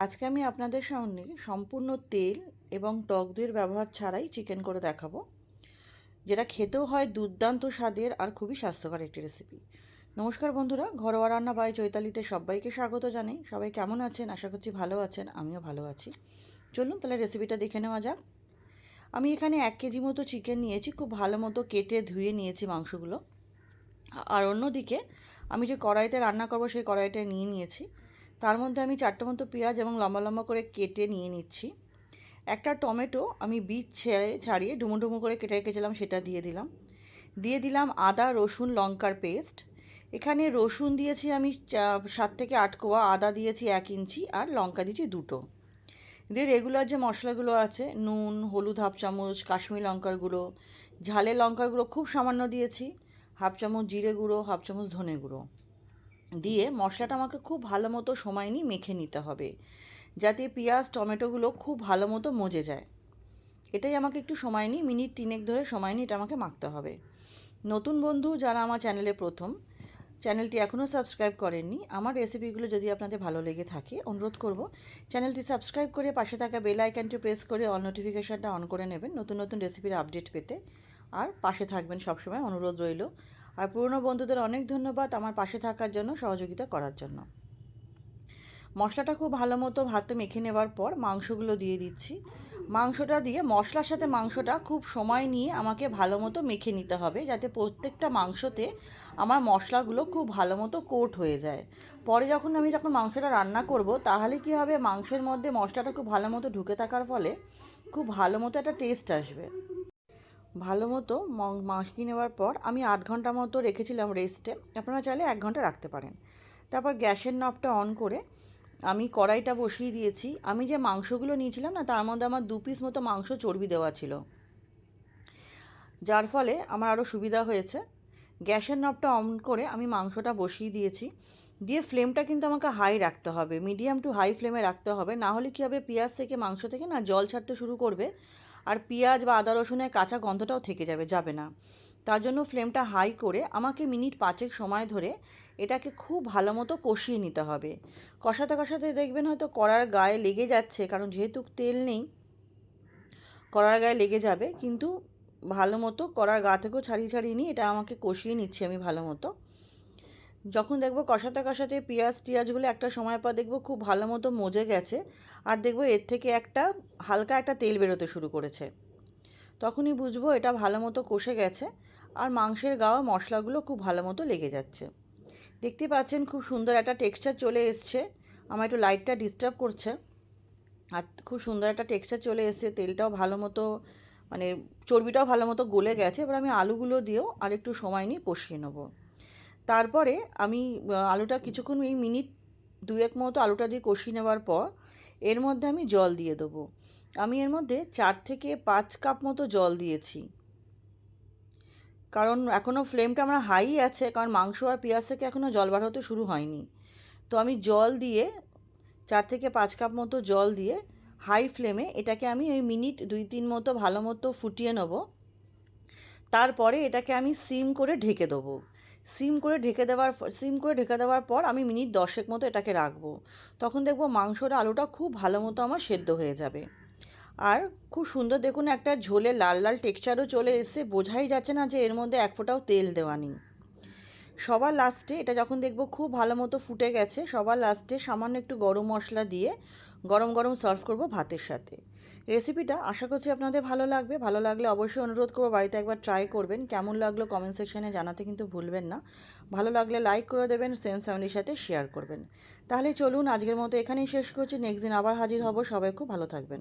আজকে আমি আপনাদের সামনে সম্পূর্ণ তেল এবং টক দইয়ের ব্যবহার ছাড়াই চিকেন করে দেখাবো, যেটা খেতেও হয় দুর্দান্ত স্বাদের আর খুবই স্বাস্থ্যকর একটি রেসিপি নমস্কার বন্ধুরা, ঘরোয়া রান্না বাই চৈতালিতে সবাইকে স্বাগত জানাই। সবাই কেমন আছেন? আশা করছি ভালো আছেন, আমিও ভালো আছি। চলুন তাহলে রেসিপিটা দেখে নেওয়া যাক। আমি এখানে এক কেজি মতো চিকেন নিয়েছি, খুব ভালো মতো কেটে ধুয়ে নিয়েছি মাংসগুলো। আর অন্যদিকে আমি যে কড়াইতে রান্না করব, সেই কড়াইটা নিয়ে নিয়েছি। তার মধ্যে আমি চারটে মতো পেঁয়াজ এবং লম্বা লম্বা করে কেটে নিয়ে নিচ্ছি। একটা টমেটো আমি বীজ ছেড়ে ছাড়িয়ে ডুমো ডুমো করে কেটে রেখেছিলাম, সেটা দিয়ে দিলাম। দিয়ে দিলাম আদা, রসুন, লঙ্কার পেস্ট। এখানে রসুন দিয়েছি আমি সাত থেকে আট কোয়া, আদা দিয়েছি এক ইঞ্চি আর লঙ্কা দিয়েছি দুটো। দিয়ে রেগুলার যে মশলাগুলো আছে, নুন, হলুদ হাফ চামচ, কাশ্মীর লঙ্কার গুঁড়ো, ঝালের লঙ্কার গুঁড়ো খুব সামান্য দিয়েছি, হাফ চামচ জিরে গুঁড়ো, হাফ চামচ ধনে গুঁড়ো। দিয়ে মশলাটা আমাকে খুব ভালো মতো সময় নিয়ে মেখে নিতে হবে, যাতে পেঁয়াজ, টমেটোগুলো খুব ভালো মতো মজে যায়। এটাই আমাকে একটু সময় নিই মিনিট তিনেক ধরে সময় নিয়ে এটা আমাকে মাখতে হবে। নতুন বন্ধু যারা আমার চ্যানেলে প্রথম, চ্যানেলটি এখনও সাবস্ক্রাইব করেননি, আমার রেসিপিগুলো যদি আপনাদের ভালো লেগে থাকে, অনুরোধ করব, চ্যানেলটি সাবস্ক্রাইব করে পাশে থাকা বেল আইকনটি প্রেস করে অল নোটিফিকেশানটা অন করে নেবেন নতুন নতুন রেসিপির আপডেট পেতে। আর পাশে থাকবেন সবসময়, অনুরোধ রইল। আর পুরনো বন্ধুদের অনেক ধন্যবাদ আমার পাশে থাকার জন্য, সহযোগিতা করার জন্য। মশলাটা খুব ভালো মতো ভাতে মেখে নেওয়ার পর মাংসগুলো দিয়ে দিচ্ছি। মাংসটা দিয়ে, মশলার সাথে মাংসটা খুব সময় নিয়ে আমাকে ভালো মতো মেখে নিতে হবে, যাতে প্রত্যেকটা মাংসতে আমার মশলাগুলো খুব ভালো মতো কোট হয়ে যায়। পরে যখন আমি যখন মাংসটা রান্না করব, তাহলে কি হবে, মাংসের মধ্যে মশলাটা খুব ভালো মতো ঢুকে থাকার ফলে খুব ভালো মতো একটা টেস্ট আসবে। ভালো মতো মাখিয়ে নেওয়ার পর আমি আধ ঘণ্টা মতো রেখেছিলাম রেস্টে আপনারা চাইলে এক ঘণ্টা রাখতে পারেন। তারপর গ্যাসের নবটা অন করে আমি কড়াইটা বসিয়ে দিয়েছি। আমি যে মাংসগুলো নিয়েছিলাম না, তার মধ্যে আমার দু পিস মতো মাংস চর্বি দেওয়া ছিল। যার ফলে আমার আরও সুবিধা হয়েছে। গ্যাসের নবটা অন করে আমি মাংসটা বসিয়ে দিয়েছি। দিয়ে ফ্লেমটা কিন্তু আমাকে হাই রাখতে হবে। মিডিয়াম টু হাই ফ্লেমে রাখতে হবে। না হলে কী হবে, পেঁয়াজ থেকে মাংস থেকে না জল ছাড়তে শুরু করবে। আর পেঁয়াজ বা আদা রসুনের কাঁচা গন্ধটাও থেকে যাবে যাবে না। তার জন্য ফ্লেমটা হাই করে আমাকে মিনিট পাঁচেক সময় ধরে এটাকে খুব ভালো মতো কষিয়ে নিতে হবে। কষাতে কষাতে দেখবেন হয়তো কড়ার গায়ে লেগে যাচ্ছে, কারণ যেহেতু তেল নেই, কড়ার গায়ে লেগে যাবে, কিন্তু ভালো মতো কড়ার গা থেকেও ছাড়িয়ে ছাড়িয়ে নিয়ে এটা আমাকে কষিয়ে নিচ্ছি আমি ভালো মতো। যখন দেখব কষাতে কষাতে পেঁয়াজ টিয়াজগুলো একটা সময় পর দেখব খুব ভালো মতো মজে গেছে, আর দেখব এর থেকে একটা হালকা একটা তেল বেরোতে শুরু করেছে। তখনই বুঝব এটা ভালো মতো কষে গেছে, আর মাংসের গাওয়া মশলাগুলো খুব ভালো মতো লেগে যাচ্ছে। দেখতে পাচ্ছেন খুব সুন্দর একটা টেক্সচার চলে এসছে, আমার একটু লাইটটা ডিস্টার্ব করছে, আর খুব সুন্দর একটা টেক্সচার চলে এসছে, তেলটাও ভালো মতো মানে চর্বিটাও ভালো মতো গলে গেছে, এবার আমি আলুগুলো দিয়েও আর একটু সময় নিয়ে কষিয়ে নেব। তারপরে আমি আলুটা কিছুক্ষণ এই মিনিট দুয়েক মতো আলুটা দিয়ে কষিয়ে নেওয়ার পর এর মধ্যে আমি জল দিয়ে দেবো। আমি এর মধ্যে চার থেকে পাঁচ কাপ মতো জল দিয়েছি। কারণ এখনও ফ্লেমটা আমার হাই আছে, কারণ মাংস আর পেঁয়াজ থেকে এখনও জল বার হতে শুরু হয়নি। তো আমি জল দিয়ে চার থেকে পাঁচ কাপ মতো জল দিয়ে হাই ফ্লেমে এটাকে আমি ওই মিনিট দুই তিন মতো ভালো মতো ফুটিয়ে নেব। তারপরে এটাকে আমি সিম করে ঢেকে দেবো। সিম করে ঢেকে দেওয়ার সিম করে ঢেকে দেওয়ার পর আমি মিনিট দশেক মতো এটাকে রাখব। তখন দেখব মাংসটা আলুটা খুব ভালো মতো আমার সেদ্ধ হয়ে যাবে। আর খুব সুন্দর দেখুন একটা ঝোলে লাল লাল টেক্সচারও চলে এসে বোঝাই যাচ্ছে না যে এর মধ্যে এক ফোঁটাও তেল দেওয়া নেই। সবার লাস্টে এটা যখন দেখব খুব ভালো মতো ফুটে গেছে, সবার লাস্টে সামান্য একটু গরম মশলা দিয়ে গরম গরম সার্ভ করব ভাতের সাথে। রেসিপিটা আশা করছি আপনাদের ভালো লাগবে। ভালো লাগলে অবশ্যই অনুরোধ করব বাড়িতে একবার ট্রাই করবেন। কেমন লাগল কমেন্ট সেকশানে জানাতে কিন্তু ভুলবেন না। ভালো লাগলে লাইক করে দেবেন সেন্স ফ্যামিলির সাথে শেয়ার করবেন। তাহলে চলুন আজকের মতো এখানেই শেষ করছি। নেক্সট দিন আবার হাজির হব। সবাই খুব ভালো থাকবেন।